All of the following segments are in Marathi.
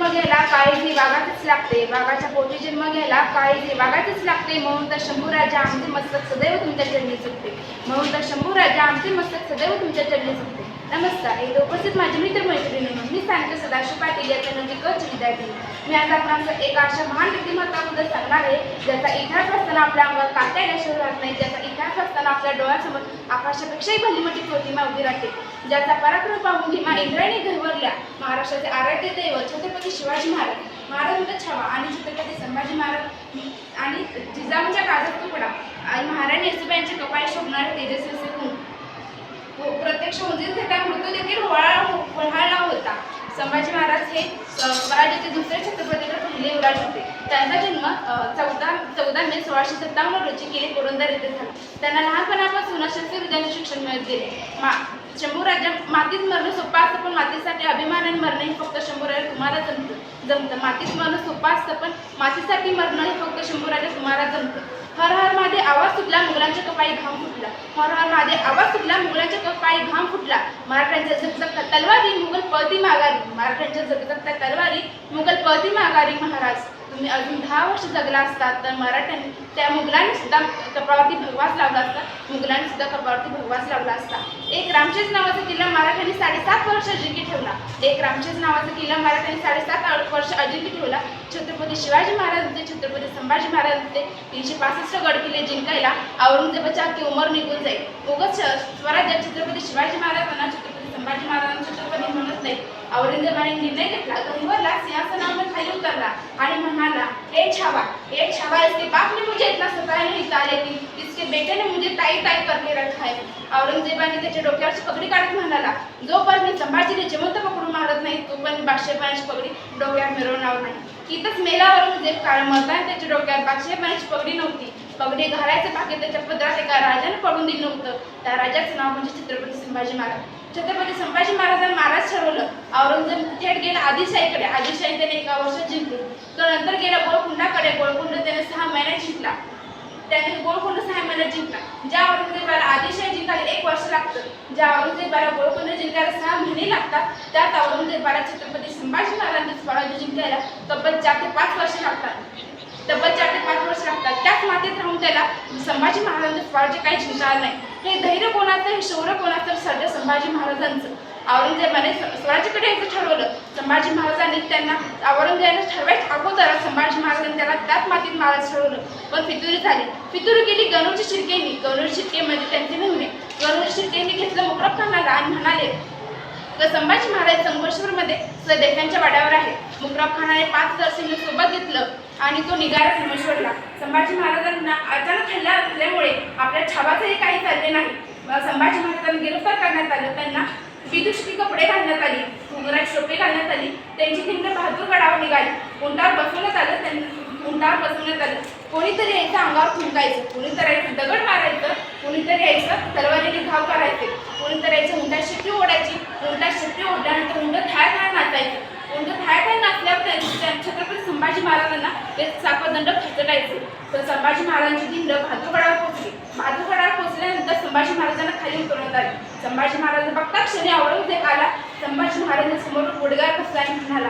जन्म घ्यायला काळीजी वाघातच लागते. वाघाच्या पोटी जन्म घ्यायला काळीजी वाघातच लागते. म्हणून तर शंभू राजा आमचे मस्तक सदैव तुमच्या चरणी चुकते म्हणून तर शंभू राजा आमचे मस्तक सदैव तुमच्या चरणी चुकते नमस्कार. इथे उपस्थित माझे मित्र मैत्रिणी मी सांगते सदाशिव पाटील याच्या नवी कच विद्यार्थी मी आज आपणास एक अशा महान व्यक्तिमत्वाबद्दल सांगणार आहे. ज्याचा इतिहास असताना आपल्या अंगावर काट्या यशव राहत नाही. ज्याचा इतिहास असताना आपल्या डोळ्यासमोर आकाशापेक्षाही भली मोठी प्रतिमा उभी राहते. ज्याचा पराक्रम पाहून भीमा इंद्रायणी घरवरल्या. महाराष्ट्राचे आराध्य दैवत छत्रपती शिवाजी महाराज महाराजांचा छावा आणि छत्रपती संभाजी महाराज आणि जिजाऊंच्या काजत तुकडा आणि महाराणी येसुबाईंचे कपाळ शोभणारे तेजस्वी असे हो, प्रत्यक्ष म्हणजे उंचीत घेता मृत्यू देखील होळा होळाळला होता. संभाजी महाराज हे स्वराज्याचे दुसरे छत्रपतीकडे पहिले युवराज होते. त्यांचा जन्म चौदा चौदा मे सोळाशे सत्तावन्न रोजी केले पोरंदर येथे झाला. त्यांना लहानपणापासून शस्त्र विद्याचे शिक्षण मिळत गेले. मा शंभू राजा मातीत मरणं सोपा असतं पण मातीसाठी अभिमानाने मरणं हे फक्त शंभू राजा तुम्हाला जमतं जमतं. मातीत मरणं सोपा असतं पण मातीसाठी मरणं हे फक्त शंभू राजा तुम्हाला जमतं. हर हर माझे आवाज सुटला मुघलांच्या कपाळी घाम फुटला. हर हर माझे आवाज सुटला मुघलांच्या कपाळी घाम फुटला. मराठ्यांच्या झगझगत्या तलवारी मुघल पळती माघारी. मराठ्यांच्या जगजगता तलवारी मुघल पळती माघारी महाराज. तुम्ही अजून दहा वर्ष जगला असतात तर मराठ्यांनी त्या मुघलांनी सुद्धा कपाळावरती भगवास लावला असता. मुघलांनी सुद्धा कपाळावरती भगवास लावला असता. एक रामशेज नावाचा किल्ला मराठ्यांनी साडेसात वर्ष अजिंक्य ठेवला. एक रामशेज नावाचा किल्ला मराठ्यांनी साडेसात वर्ष अजिंक्य ठेवला. छत्रपती शिवाजी महाराज होते छत्रपती संभाजी महाराज होते. तीनशे पासष्ट गड किल्ले जिंकायला औरंगजेबाच्या की उमर निघून जाईल. उगत स्वराज्यात छत्रपती शिवाजी महाराजांना छत्रपती संभाजी महाराजांना छत्रपती म्हणत नाही औरंगजेबाने निर्णय घेतला गंगवरला सिंहासनावर खाली उतरला आणि म्हणाला ए छावा ए छावा इसके बाप ने मुझे इतना सताया नहीं ताले की इसके बेटे ने मुझे ताई ताई करके रखा है. औरंगजेबाने त्याच्या डोक्यावरची पगडी काढत म्हणाला जोपर्यंत मी संभाजीने जिवंत पकडून मारत नाही तोपर्यंत बादशेपाण्याची पगडी डोक्यावर मिरवणार नाही. इथंच मेला औरंगजेब कारण मरताना त्याच्या डोक्यात बादशेपाण्याची पगडी नव्हती. पगडी घालायचं बाकी त्याच्या पदरात एका राजाने पडून दिलं होतं. त्या राजाचं नाव म्हणजे छत्रपती संभाजी महाराज छत्रपती संभाजी महाराजांनी महाराज ठरवलं. औरंगजेब थेट गेला आदिशाहीकडे. आदिशाही त्याने एका वर्षात जिंकली. तो नंतर गेला गोळकुंडाकडे गोळकुंड त्याने सहा महिन्यात जिंकला. त्याने गोळकुंड सहा महिन्यात जिंकला. ज्या औरंगजेबाला आदिशाही जिंकायला एक वर्ष लागतं ज्या औरंगजेबाला गोळकुंड जिंकायला सहा महिने लागतात त्यात औरंगजेबाला छत्रपती संभाजी महाराजांचे स्वराज्य जिंकायला तब्बल चार ते पाच वर्ष लागतात. तब्बल चार ते पाच वर्ष लागतात. त्याच मातीत राहून त्याला संभाजी महाराजांचं स्वराज्य काही जिंकणार नाही. हे धैर्य कोणाचं हे शौर्य कोणाचं संभाजी महाराजांचं औरंगजेबाने स्व- स्वराज्याकडे यायचं ठरवलं. संभाजी महाराजांनी त्यांना औरंगजेबाने ठरवायच्या अगोदर संभाजी महाराजांनी त्याला त्याच मातीत मारायचं ठरवलं. पण फितुरी झाली. फितुरी गेली गणूजी शिर्केनी. गणूची शिर्के म्हणजे त्यांचे नव्हे गणूची शिर्केनी घेतलं मुक्रब खानाला आणि म्हणाले तर संभाजी महाराज संघर्षपूरमध्ये सदैव्यांच्या वाड्यावर आहे. मुक्रब खानाने पाच दर्शन सोबत घेतलं आणि तो निघाला संगमेश्वरला. संभाजी महाराजांना अचानक हल्ला असल्यामुळे आपल्या छाबाचंही काही चालले नाही. महाराजांना करण्यात आलं. त्यांना विदुष्टी कपडे घालण्यात आली घुंगराची शोपे घालण्यात आली त्यांची भिंत बहादूर गडावर निघाली. उंटावर बसवण्यात आलं त्यांना उंटावर बसवण्यात आलं. कोणीतरी यायचं अंगावर थुंकायचं कोणीतरी यायचं दगड मारायचं कोणीतरी यायचं तलवारीने घाव करायचे. कोणीतरी यायचं उंटात शिपी ओढायची. उंटात शिपी ओढल्यानंतर उंट थाय थाय नाचायचं. उंट थाय थाय नाचल्यावर त्यांच्या छत्रपती संभाजी महाराजांना ते सापदंड खचटायचे. तर संभाजी महाराजांची धिंड बहादूरगडावर पोहोचली. बहादूरगडावर पोहोचल्यानंतर खाली उतरवण्यात आले संभाजी महाराज बघता क्षणी औरंगजेब आला संभाजी महाराजांसमोर गुडगार बसला आणि म्हणाला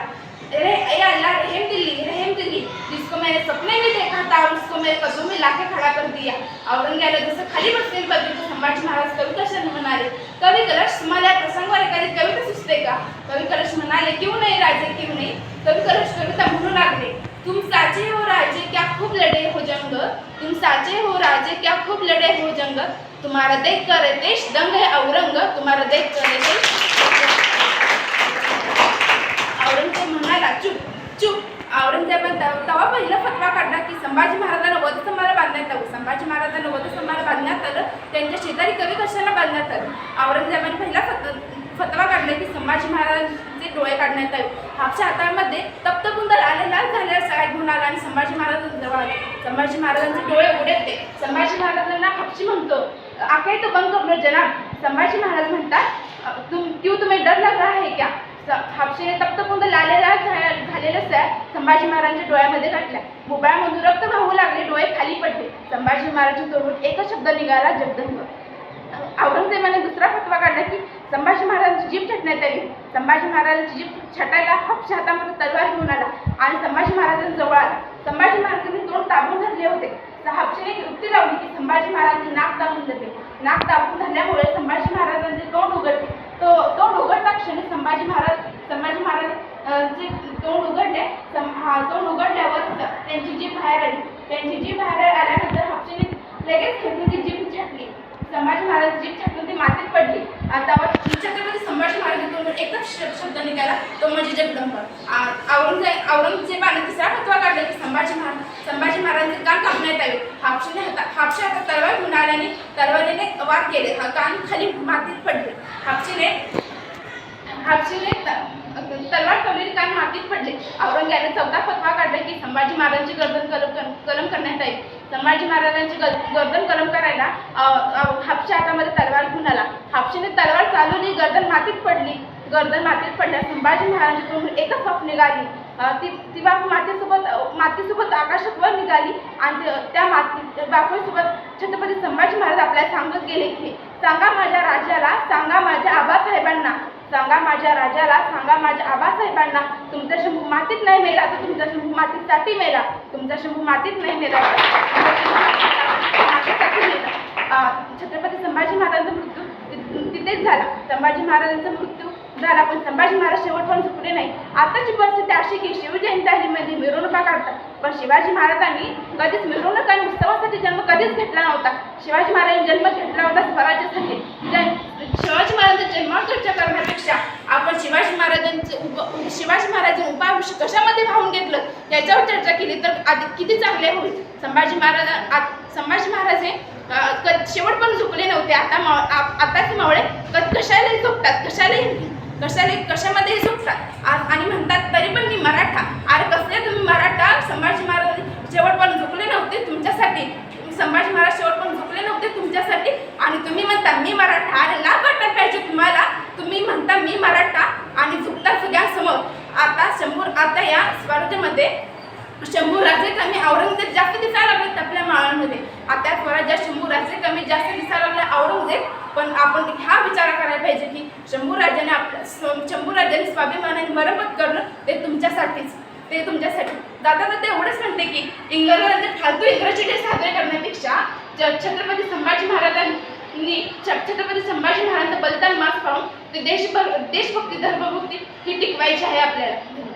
अरे ए अल्लाह रहम दिल्ली रहम दिल्ली. जिसको मैंने सपने में देखा था और उसको मेरे कदम में लाके खड़ा कर दिया. औरंगजेबाला जसं खाली बसलेलं बघितलं संभाजी महाराज कवी कशाने म्हणाले कवी कलश तुम्हाला या प्रसंगावर एखादी कविता सुचते का? कवी कलश म्हणाले क्यों नाही राजे क्यों नाही? कवी कलश कविता म्हणू लागले तुम साचे हो राजे क्या खूप लढे हो जंग? तुम साचे हो राजे क्या खूप लढे हो जंग तुम्हारा देख कर देश दंग है औरंग तुम्हारा देख कर देश औरंगजेब म्हणाला चुप चुप औरंगजेबाने तेव्हा पहिलं पहिला फतवा काढला की संभाजी महाराजांना वधस्तंभाला बांधण्यात आलं. संभाजी महाराजांना वधस्तंभाला बांधण्यात आलं त्यांच्या शेजारी कवी कशाला बांधण्यात आलं? औरंगजेबाने पहिला फत फतवा काढला की संभाजी महाराजांचे डोळे काढण्यात आले. हापशा हातामध्ये तप्तकुंद लाल लाल काय सगळ्या घेऊन आला आणि संभाजी महाराजांजवळ संभाजी महाराजांचे डोळे उघडे होते. संभाजी महाराजांना हापशी म्हणतो आखे तो बंद करो जनाब. संभाजी महाराज म्हणतात तुम क्यों तुम्हें डर लग रहा है क्या? स- हापशीने तप्तकुंद लालेला झा- झालेलं सॅ संभाजी महाराजांच्या डोळ्यामध्ये घातल्या भोपाळमधून रक्त वाहू लागले डोळे खाली पडले. संभाजी महाराजांच्या तोडून एकच शब्द निघाला जगदंब औरंगजेबाने दुसरा फतवा काढला की संभाजी महाराजांची जीप छटण्यात आली. संभाजी महाराजांची जीप छटायला हपच्या हातामध्ये तलवार घेऊन आला आणि संभाजी महाराजांजवळ आला. संभाजी महाराजांनी तोंड दाबून धरले होते. हापशीने युक्ती लावली की संभाजी महाराजांनी नाक दाबून धरले. नाक दाबून धरल्यामुळे संभाजी महाराजांचे तोंड उघडले. तो तोंड उघडता क्षणी संभाजी महाराज संभाजी महाराजांचे तोंड उघडले. सं- हा, तोंड उघडल्यावर त्यांची जीभ बाहेर आली. त्यांची जीभ बाहेर आल्यानंतर हापशीने लगेच खेळून ती जीभ छाटली. संभाजी महाराज जीभ छाटून ती मातीत पडली आणि त्यावर छत्रपती संभाजी महाराजांतून एकच श- शब्द निघाला तो म्हणजे जगदंब. औरंगजेब औरंगजेबाने तिसरा फतवा काढला की संभाजी महाराज संभाजी महाराजांचे कान कापण्यात यावे. हापशीने हाता हापशे हातात तलवार घेऊन आल्याने तलवारीने वार केले. कान खाली मातीत पडले. हापशीने हापशीने त- तलवार ठेवलेली कान मातीत पडले. औरंगजेबाने चौदा फतवा काढला की संभाजी महाराजांची गर्दन कलम कलम करण्यात येईल संभाजी महाराजांची गर- गर्दन कलम करायला अ, हापशा हातामध्ये तलवार घेऊन आला. हापशीने तलवार चालवली गर्दन मातीत पडली. गर्दन मातीत पडल्या संभाजी महाराजांची तोंड एकच वाफ निघाली. ती ती वाफ मातीसोबत मातीसोबत आकाशात वर निघाली आणि त्या माती वाफेसोबत छत्रपती संभाजी महाराज आपल्याला सांगत गेले की सांगा माझ्या राजाला सांगा माझ्या आबासाहेबांना सांगा माझ्या राजाला सांगा माझ्या आबासाहेबांना तुमचा शंभू मातीत नाही मेला तर तुमचा शंभू मातीसाठी मेला. तुमचा शंभू मातीत नाही मेला छत्रपती संभाजी महाराजांचा मृत्यू तिथेच झाला. संभाजी महाराजांचा मृत्यू झाला पण संभाजी महाराज शेवट पण चुकले नाही. आताची परिस्थिती अशी की शिवजयंती आली म्हणजे मिरवणुका काढतात. पण शिवाजी महाराजांनी कधीच मिरवणूक आणि उत्सवासाठी जन्म कधीच घेतला नव्हता. शिवाजी महाराजांनी जन्म घेतला होता स्वराज्यासाठी जन- शिवाजी महाराजांच्या जन्मावर चर्चा करण्यापेक्षा आपण शिवाजी महाराजांचे उप शिवाजी महाराजांचे उपायुष्य कशामध्ये वाहून घेतलं? याच्यावर चर्चा केली तर आधी किती चांगले होईल? संभाजी महाराज आ- संभाजी महाराज हे क- शेवट पण झुकले नव्हते. आता मा आताचे मावळे क- कशालाही झोपतात? कशालाही कशाला कशामध्येही झुकतात आ- आणि म्हणतात तरी पण मी मराठा. अरे कसले तुम्ही मराठा संभाजी महाराज शेवट पण झुकले नव्हते तुमच्यासाठी संभाजी महाराज शेवट पण झुकले नव्हते तुमच्यासाठी आणि तुम्ही म्हणता मी मराठा अरे लाभ वाटत पाहिजे तुम्हाला तुम्ही म्हणता मी मराठा आणि झुकता सगळ्यांसमोर आता शंभर आता या स्वराज्यामध्ये शंभू राजे कमी औरंगजेब जास्त दिसायला लागले आपल्या माळांमध्ये. आता स्वराज्या शंभू राजे कमी जास्त दिसायला लागले औरंगजेब पण आपण हा विचार करायला पाहिजे की शंभू राजाने आपल्या स्व- शंभू राजाने स्वाभिमानाने मरमत करणं ते तुमच्यासाठीच. ते तुमच्यासाठी. दादा तर एवढंच म्हणते की इंग्रजांचे फालतू इंग्रजी डे साजरे करण्यापेक्षा छत्रपती संभाजी महाराजांनी छ- छत्रपती संभाजी महाराजांचं बलिदान मास पाहून ते देशभर देशभक्ती धर्मभक्ती ही टिकवायची आहे आपल्याला.